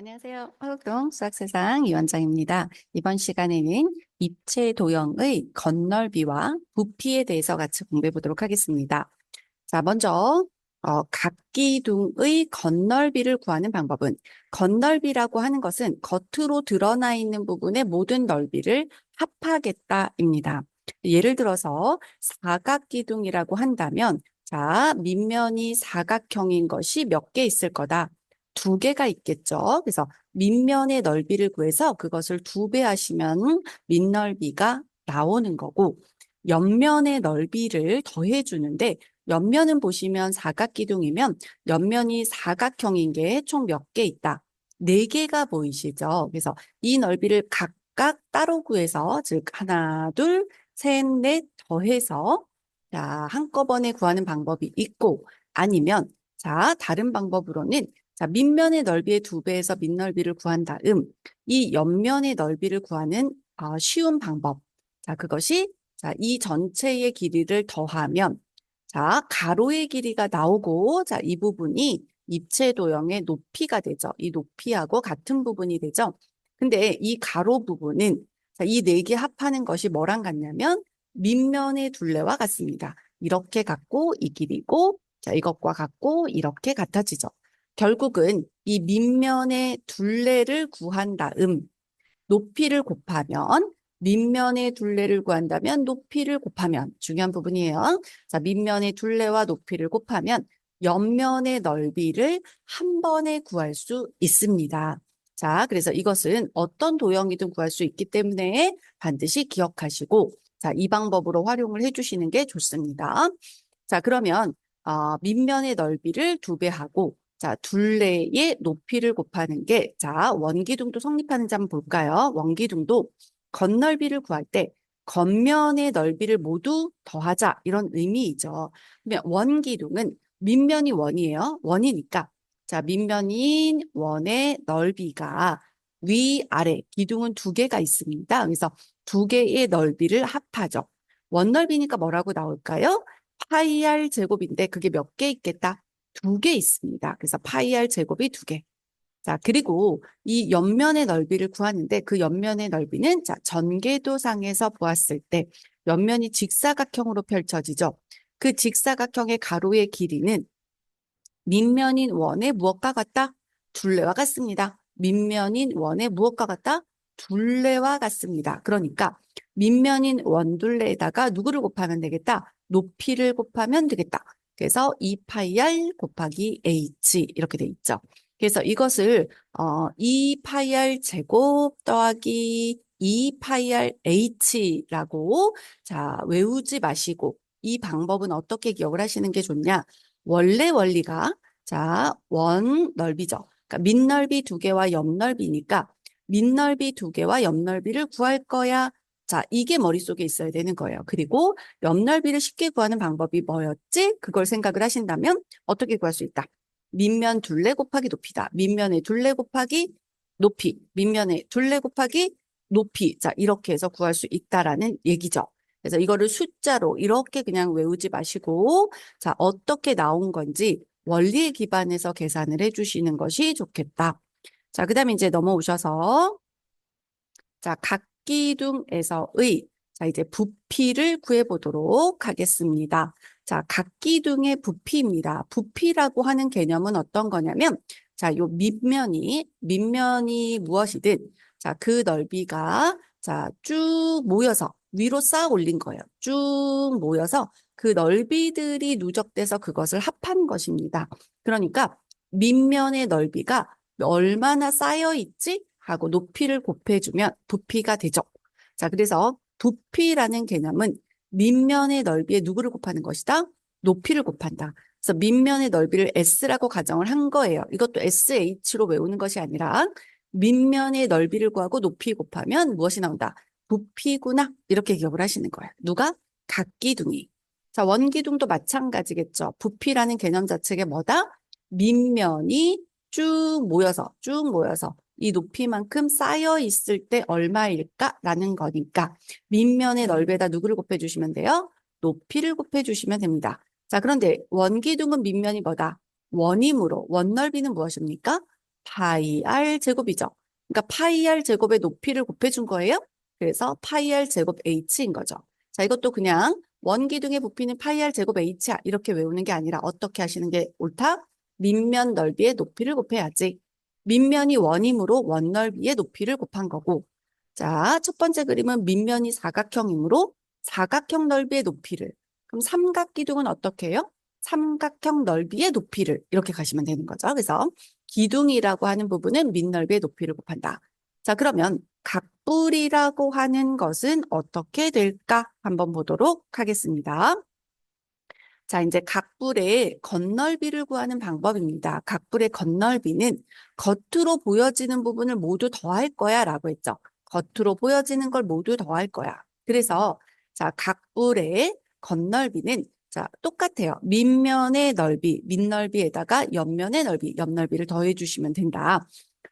안녕하세요. 화곡동 수학세상 이원장입니다. 이번 시간에는 입체 도형의 건널비와 부피에 대해서 같이 공부해 보도록 하겠습니다. 자, 먼저 어, 각기둥의 건널비를 구하는 방법은 건널비라고 하는 것은 겉으로 드러나 있는 부분의 모든 넓이를 합하겠다입니다. 예를 들어서 사각기둥이라고 한다면 자, 밑면이 사각형인 것이 몇 개 있을 거다. 두 개가 있겠죠. 그래서 밑면의 넓이를 구해서 그것을 두 배 하시면 밑넓이가 나오는 거고 옆면의 넓이를 더해 주는데 옆면은 보시면 사각기둥이면 옆면이 사각형인 게 총 몇 개 있다. 네 개가 보이시죠? 그래서 이 넓이를 각각 따로 구해서 즉 하나, 둘, 셋, 넷 더해서 자, 한꺼번에 구하는 방법이 있고 아니면 자, 다른 방법으로는 자, 밑면의 넓이의 두 배에서 밑넓이를 구한 다음 이 옆면의 넓이를 구하는 어, 쉬운 방법. 자, 그것이 자, 이 전체의 길이를 더하면 자, 가로의 길이가 나오고 자, 이 부분이 입체 도형의 높이가 되죠. 이 높이하고 같은 부분이 되죠. 근데 이 가로 부분은 자, 이네 개 합하는 것이 뭐랑 같냐면 밑면의 둘레와 같습니다. 이렇게 같고 이 길이고 자, 이것과 같고 이렇게 같아지죠. 결국은 이 밑면의 둘레를 구한 다음 높이를 곱하면 밑면의 둘레를 구한다면 높이를 곱하면 중요한 부분이에요. 자, 밑면의 둘레와 높이를 곱하면 옆면의 넓이를 한 번에 구할 수 있습니다. 자, 그래서 이것은 어떤 도형이든 구할 수 있기 때문에 반드시 기억하시고 자, 이 방법으로 활용을 해 주시는 게 좋습니다. 자, 그러면 어, 밑면의 넓이를 두배 하고 자, 둘레의 높이를 곱하는 게, 자, 원기둥도 성립하는지 한번 볼까요? 원기둥도 건널비를 구할 때 겉면의 넓이를 모두 더하자 이런 의미이죠. 그러면 원기둥은 밑면이 원이에요. 원이니까 자, 밑면인 원의 넓이가 위, 아래, 기둥은 두 개가 있습니다. 그래서 두 개의 넓이를 합하죠. 원 넓이니까 뭐라고 나올까요? 파이 r 제곱인데 그게 몇 개 있겠다? 두 개 있습니다. 그래서 파이 r 제곱이 두 개. 자, 그리고 이 옆면의 넓이를 구하는데 그 옆면의 넓이는 자, 전개도상에서 보았을 때 옆면이 직사각형으로 펼쳐지죠. 그 직사각형의 가로의 길이는 밑면인 원의 무엇과 같다? 둘레와 같습니다. 밑면인 원의 무엇과 같다? 둘레와 같습니다. 그러니까 밑면인 원둘레에다가 누구를 곱하면 되겠다? 높이를 곱하면 되겠다. 그래서 2파이 곱하기 h 이렇게 돼 있죠. 그래서 이것을 어, 2파이 제곱 더하기 2파이 h라고 자 외우지 마시고 이 방법은 어떻게 기억을 하시는 게 좋냐? 원래 원리가 자 원 넓이죠. 그러니까 밑 넓이 두 개와 옆 넓이니까 밑 넓이 두 개와 옆 넓이를 구할 거야. 자, 이게 머릿속에 있어야 되는 거예요. 그리고 옆넓이를 쉽게 구하는 방법이 뭐였지? 그걸 생각을 하신다면 어떻게 구할 수 있다? 밑면 둘레 곱하기 높이다. 밑면의 둘레 곱하기 높이. 밑면의 둘레 곱하기 높이. 자, 이렇게 해서 구할 수 있다라는 얘기죠. 그래서 이거를 숫자로 이렇게 그냥 외우지 마시고 자, 어떻게 나온 건지 원리에 기반해서 계산을 해주시는 것이 좋겠다. 자, 그 다음에 이제 넘어오셔서 자, 각 기둥에서의 자, 이제 부피를 구해보도록 하겠습니다. 자, 각기둥의 부피입니다. 부피라고 하는 개념은 어떤 거냐면 자, 요 밑면이 밑면이 무엇이든 자, 그 넓이가 자, 쭉 모여서 위로 쌓아 올린 거예요. 쭉 모여서 그 넓이들이 누적돼서 그것을 합한 것입니다. 그러니까 밑면의 넓이가 얼마나 쌓여 있지? 하고 높이를 곱해주면 부피가 되죠. 자, 그래서 부피라는 개념은 밑면의 넓이에 누구를 곱하는 것이다? 높이를 곱한다. 그래서 밑면의 넓이를 S라고 가정을 한 거예요. 이것도 SH로 외우는 것이 아니라 밑면의 넓이를 구하고 높이 곱하면 무엇이 나온다? 부피구나. 이렇게 기억을 하시는 거예요. 누가? 각기둥이. 자, 원기둥도 마찬가지겠죠. 부피라는 개념 자체가 뭐다? 밑면이 쭉 모여서, 쭉 모여서 이 높이만큼 쌓여 있을 때 얼마일까라는 거니까 밑면의 넓이에다 누구를 곱해주시면 돼요? 높이를 곱해주시면 됩니다. 자, 그런데 원기둥은 밑면이 뭐다? 원이므로 원 넓이는 무엇입니까? 파이 r 제곱이죠. 그러니까 파이 r 제곱의 높이를 곱해준 거예요. 그래서 파이 r 제곱 h인 거죠. 자, 이것도 그냥 원기둥의 부피는 파이 r 제곱 h야 이렇게 외우는 게 아니라 어떻게 하시는 게 옳다? 밑면 넓이의 높이를 곱해야지. 밑면이 원이므로 원 넓이의 높이를 곱한 거고 자, 첫 번째 그림은 밑면이 사각형이므로 사각형 넓이의 높이를 그럼 삼각기둥은 어떻게 해요? 삼각형 넓이의 높이를 이렇게 가시면 되는 거죠. 그래서 기둥이라고 하는 부분은 밑넓이의 높이를 곱한다. 자, 그러면 각불이라고 하는 것은 어떻게 될까? 한번 보도록 하겠습니다. 자, 이제 각불의 겉넓이를 구하는 방법입니다. 각불의 겉넓이는 겉으로 보여지는 부분을 모두 더할 거야 라고 했죠. 겉으로 보여지는 걸 모두 더할 거야. 그래서 자, 각불의 겉넓이는 자, 똑같아요. 밑면의 넓이, 밑넓이에다가 옆면의 넓이, 옆넓이를 더해 주시면 된다.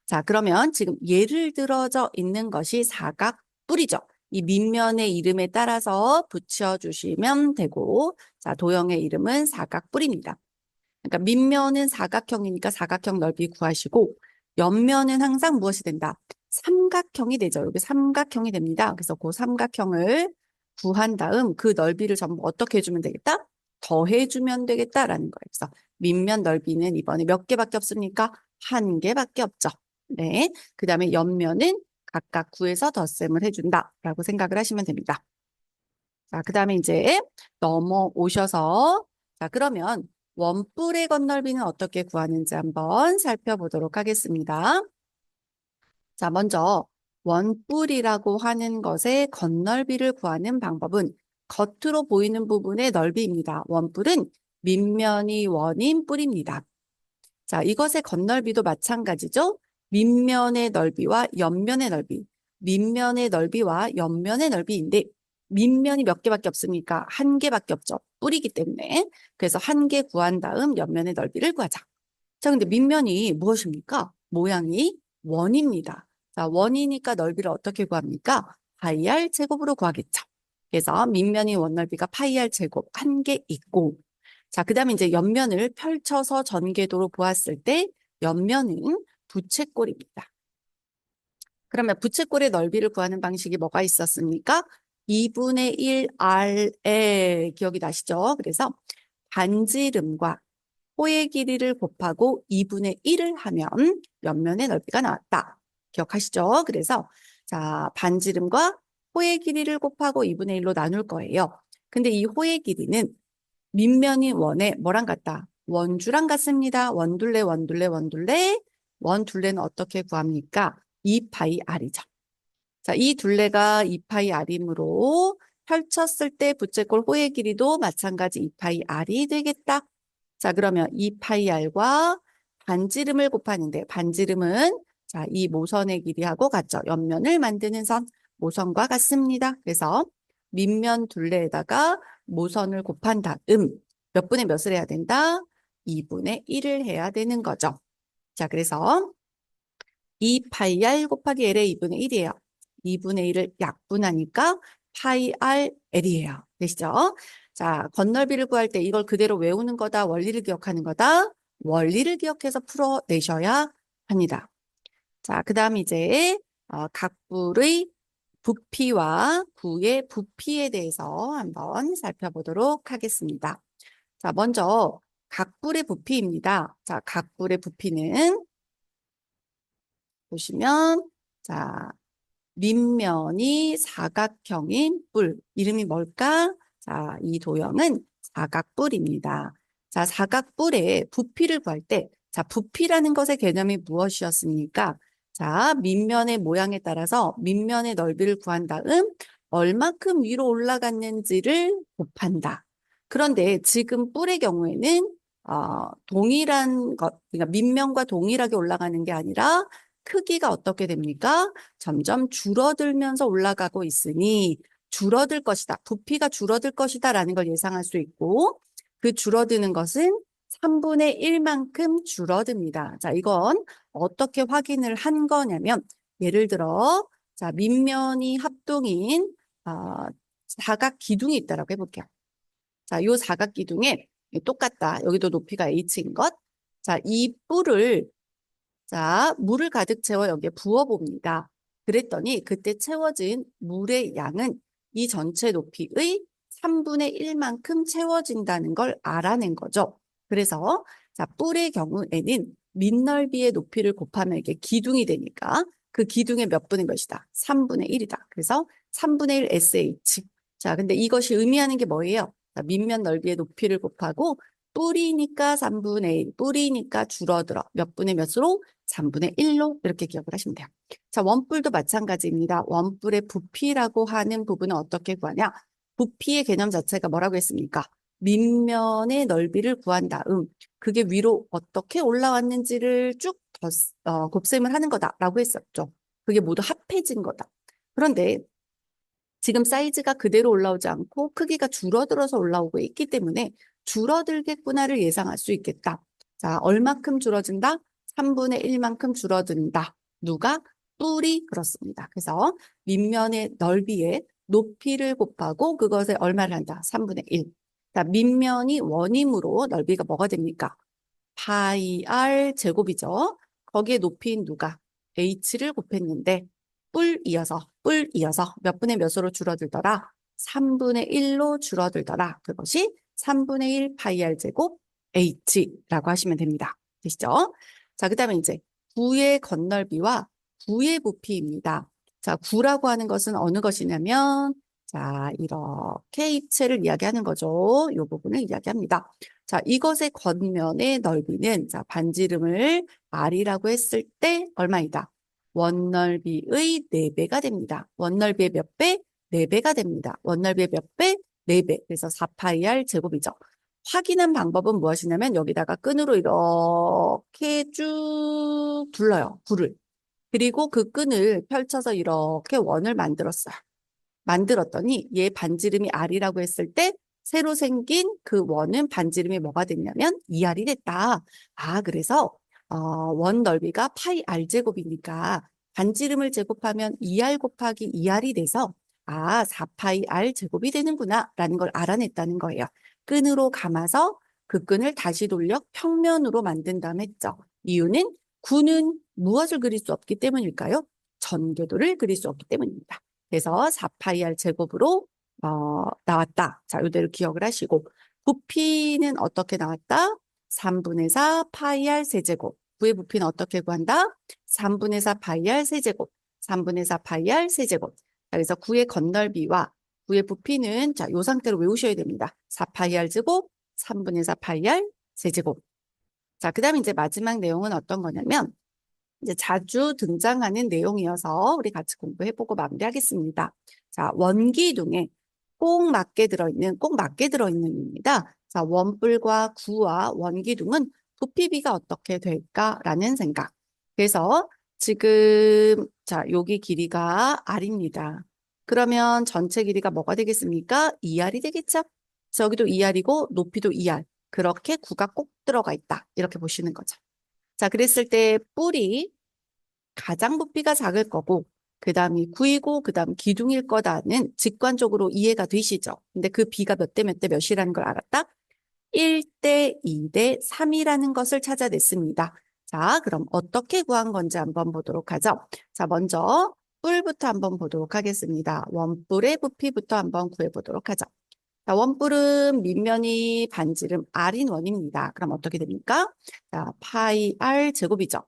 자, 그러면 지금 예를 들어져 있는 것이 사각뿔이죠. 이 밑면의 이름에 따라서 붙여주시면 되고, 자, 도형의 이름은 사각뿔입니다. 그러니까 밑면은 사각형이니까 사각형 넓이 구하시고, 옆면은 항상 무엇이 된다? 삼각형이 되죠. 여기 삼각형이 됩니다. 그래서 그 삼각형을 구한 다음 그 넓이를 전부 어떻게 해주면 되겠다? 더해주면 되겠다라는 거예요. 그래서 밑면 넓이는 이번에 몇 개밖에 없습니까? 한 개밖에 없죠. 네. 그 다음에 옆면은 각각 구해서 덧셈을 해준다라고 생각을 하시면 됩니다. 자, 그 다음에 이제 넘어오셔서 자, 그러면 원뿔의 건넓이는 어떻게 구하는지 한번 살펴보도록 하겠습니다. 자, 먼저 원뿔이라고 하는 것의 건넓이를 구하는 방법은 겉으로 보이는 부분의 넓이입니다. 원뿔은 밑면이 원인 뿔입니다. 자, 이것의 건넓이도 마찬가지죠. 밑면의 넓이와 옆면의 넓이, 밑면의 넓이와 옆면의 넓이인데 밑면이 몇 개밖에 없습니까? 한 개밖에 없죠. 뿔이기 때문에. 그래서 한 개 구한 다음 옆면의 넓이를 구하자. 자, 근데 밑면이 무엇입니까? 모양이 원입니다. 자, 원이니까 넓이를 어떻게 구합니까? 파이 r 제곱으로 구하겠죠. 그래서 밑면이 원 넓이가 파이 r 제곱 한 개 있고 자, 그 다음에 이제 옆면을 펼쳐서 전궤도로 보았을 때 옆면은 부채꼴입니다. 그러면 부채꼴의 넓이를 구하는 방식이 뭐가 있었습니까? 2분의 1 R에 기억이 나시죠? 그래서 반지름과 호의 길이를 곱하고 2분의 1을 하면 옆면의 넓이가 나왔다. 기억하시죠? 그래서 자 반지름과 호의 길이를 곱하고 2분의 1로 나눌 거예요. 근데 이 호의 길이는 밑면이 원에 뭐랑 같다? 원주랑 같습니다. 원둘레, 원둘레, 원둘레. 원 둘레는 어떻게 구합니까? 2파이 r이죠. 자, 이 둘레가 2파이 r이므로 펼쳤을 때 부채꼴 호의 길이도 마찬가지 2파이 r이 되겠다. 자, 그러면 2파이 r과 반지름을 곱하는데 반지름은 자, 이 모선의 길이하고 같죠. 옆면을 만드는 선 모선과 같습니다. 그래서 밑면 둘레에다가 모선을 곱한 다음 몇 분의 몇을 해야 된다? 2분의 1을 해야 되는 거죠. 자, 그래서 2 파이 r 곱하기 l의 2분의 1이에요. 2분의 1을 약분하니까 파이 r l이에요. 되시죠? 자, 건널비를 구할 때 이걸 그대로 외우는 거다, 원리를 기억하는 거다. 원리를 기억해서 풀어내셔야 합니다. 자, 그 다음 이제 어, 각불의 부피와 구의 부피에 대해서 한번 살펴보도록 하겠습니다. 자, 먼저 각불의 부피입니다. 자, 각불의 부피는 보시면 자, 밑면이 사각형인 뿔. 이름이 뭘까? 자, 이 도형은 사각뿔입니다. 자, 사각뿔의 부피를 구할 때 자, 부피라는 것의 개념이 무엇이었습니까? 자, 밑면의 모양에 따라서 밑면의 넓이를 구한 다음 얼마큼 위로 올라갔는지를 곱한다. 그런데 지금 뿔의 경우에는 어, 동일한 것, 그러니까 밑면과 동일하게 올라가는 게 아니라 크기가 어떻게 됩니까? 점점 줄어들면서 올라가고 있으니 줄어들 것이다. 부피가 줄어들 것이다 라는 걸 예상할 수 있고 그 줄어드는 것은 3분의 1만큼 줄어듭니다. 자, 이건 어떻게 확인을 한 거냐면 예를 들어 자, 밑면이 합동인 어, 사각 기둥이 있다라고 해볼게요. 자, 요 사각 기둥에 똑같다. 여기도 높이가 h인 것. 자, 이 뿔을 자, 물을 가득 채워 여기에 부어 봅니다. 그랬더니 그때 채워진 물의 양은 이 전체 높이의 3분의 1만큼 채워진다는 걸 알아낸 거죠. 그래서 자, 뿔의 경우에는 밑넓이의 높이를 곱하면 이게 기둥이 되니까 그 기둥의 몇 분의 몇이다? 3분의 1이다. 그래서 3분의 1 SH. 자, 근데 이것이 의미하는 게 뭐예요? 자, 밑면 넓이의 높이를 곱하고 뿔이니까 3분의 1, 뿔이니까 줄어들어. 몇 분의 몇으로? 3분의 1로 이렇게 기억을 하시면 돼요. 자, 원뿔도 마찬가지입니다. 원뿔의 부피라고 하는 부분은 어떻게 구하냐? 부피의 개념 자체가 뭐라고 했습니까? 밑면의 넓이를 구한 다음 그게 위로 어떻게 올라왔는지를 쭉 덧, 어, 곱셈을 하는 거다라고 했었죠. 그게 모두 합해진 거다. 그런데 지금 사이즈가 그대로 올라오지 않고 크기가 줄어들어서 올라오고 있기 때문에 줄어들겠구나를 예상할 수 있겠다. 자, 얼마큼 줄어든다? 3분의 1만큼 줄어든다. 누가? 뿔이 그렇습니다. 그래서 밑면의 넓이에 높이를 곱하고 그것에 얼마를 한다? 3분의 1. 자, 밑면이 원임으로 넓이가 뭐가 됩니까? 파이 r 제곱이죠. 거기에 높이인 누가? h를 곱했는데 뿔 이어서 뿔 이어서 몇 분의 몇으로 줄어들더라? 3분의 1로 줄어들더라. 그것이 3분의 1 파이 r 제곱 h라고 하시면 됩니다. 되시죠? 자, 그 다음에 이제 구의 건널비와 구의 부피입니다. 자, 구라고 하는 것은 어느 것이냐면 자, 이렇게 입체를 이야기하는 거죠. 이 부분을 이야기합니다. 자, 이것의 겉면의 넓이는 자, 반지름을 r이라고 했을 때 얼마이다? 원넓이의 4배가 됩니다. 원넓이의 몇 배? 4배가 됩니다. 원넓이의 몇 배? 4배. 그래서 4파이r 제곱이죠. 확인한 방법은 무엇이냐면 여기다가 끈으로 이렇게 쭉 불러요. 불을. 그리고 그 끈을 펼쳐서 이렇게 원을 만들었어요. 만들었더니 얘 반지름이 R이라고 했을 때 새로 생긴 그 원은 반지름이 뭐가 됐냐면 2R이 됐다. 아, 그래서 어, 원 넓이가 파이 R 제곱이니까 반지름을 제곱하면 2R 곱하기 2R이 돼서 아, 4파이 R 제곱이 되는구나 라는 걸 알아냈다는 거예요. 끈으로 감아서 그 끈을 다시 돌려 평면으로 만든 다음 했죠. 이유는 구는 무엇을 그릴 수 없기 때문일까요? 전궤도를 그릴 수 없기 때문입니다. 그래서 4파이R 제곱으로 어, 나왔다. 자, 이대로 기억을 하시고 부피는 어떻게 나왔다? 3분의 4 파이R 세제곱. 구의 부피는 어떻게 구한다? 3분의 4 파이R 세제곱. 3분의 4 파이R 세제곱. 자, 그래서 구의 건널비와 구의 부피는 자, 요 상태로 외우셔야 됩니다. 4 파이R 제곱, 3분의 4 파이R 세제곱. 자, 그 다음에 이제 마지막 내용은 어떤 거냐면 이제 자주 등장하는 내용이어서 우리 같이 공부해보고 마무리하겠습니다. 자, 원기둥에 꼭 맞게 들어있는, 꼭 맞게 들어있는입니다. 자, 원뿔과 구와 원기둥은 부피비가 어떻게 될까라는 생각. 그래서 지금, 자, 여기 길이가 R입니다. 그러면 전체 길이가 뭐가 되겠습니까? 2R이 되겠죠? 그래서 여기도 2R이고 높이도 2R. 그렇게 구가 꼭 들어가 있다. 이렇게 보시는 거죠. 자, 그랬을 때 뿔이 가장 부피가 작을 거고 그 다음이 구이고 그 다음 기둥일 거다는 직관적으로 이해가 되시죠. 근데 그 비가 몇 대 몇 대 몇이라는 걸 알았다? 1대 2대 3이라는 것을 찾아냈습니다. 자, 그럼 어떻게 구한 건지 한번 보도록 하죠. 자, 먼저 뿔부터 한번 보도록 하겠습니다. 원뿔의 부피부터 한번 구해보도록 하죠. 자, 원뿔은 밑면이 반지름 R인 원입니다. 그럼 어떻게 됩니까? 자, 파이 R 제곱이죠.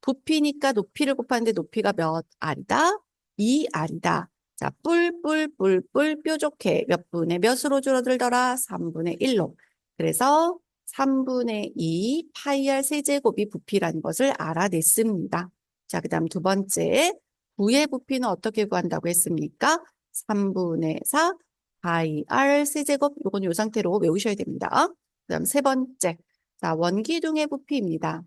부피니까 높이를 곱하는데 높이가 몇 R이다? 2R이다. 자, 뿔, 뿔, 뿔, 뿔 뾰족해. 몇 분의 몇으로 줄어들더라? 3분의 1로. 그래서 3분의 2 파이 R 세제곱이 부피라는 것을 알아냈습니다. 자, 그 다음 두 번째. 부의 부피는 어떻게 구한다고 했습니까? 3분의 4 파이 R 세제곱. 요건 요 상태로 외우셔야 됩니다. 그 다음 세 번째. 자, 원기둥의 부피입니다.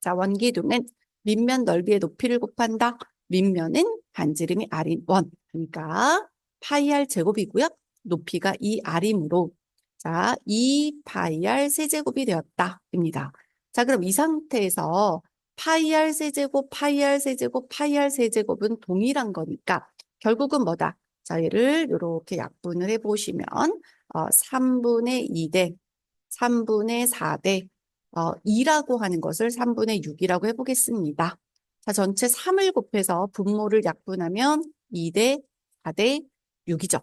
자, 원기둥은 밑면 넓이의 높이를 곱한다. 밑면은 반지름이 R인 원. 그러니까 파이 R 제곱이고요. 높이가 2R이므로 자, 2 파이 R 세제곱이 되었다. 입니다. 자, 그럼 이 상태에서 파이 R 세제곱, 파이 R 세제곱, 파이 R 세제곱은 동일한 거니까 결국은 뭐다? 자, 얘를 이렇게 약분을 해보시면 어, 3분의 2대 3분의 4대 어, 2라고 하는 것을 3분의 6이라고 해보겠습니다. 자, 전체 3을 곱해서 분모를 약분하면 2대 4대 6이죠.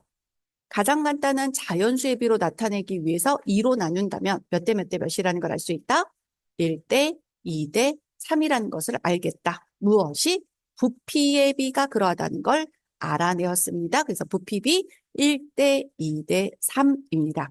가장 간단한 자연수의 비로 나타내기 위해서 2로 나눈다면 몇 대 몇 대 몇이라는 걸 알 수 있다? 1대 2대 3이라는 것을 알겠다. 무엇이? 부피의 비가 그러하다는 걸 알아내었습니다. 그래서 부피 비 1대 2대 3입니다.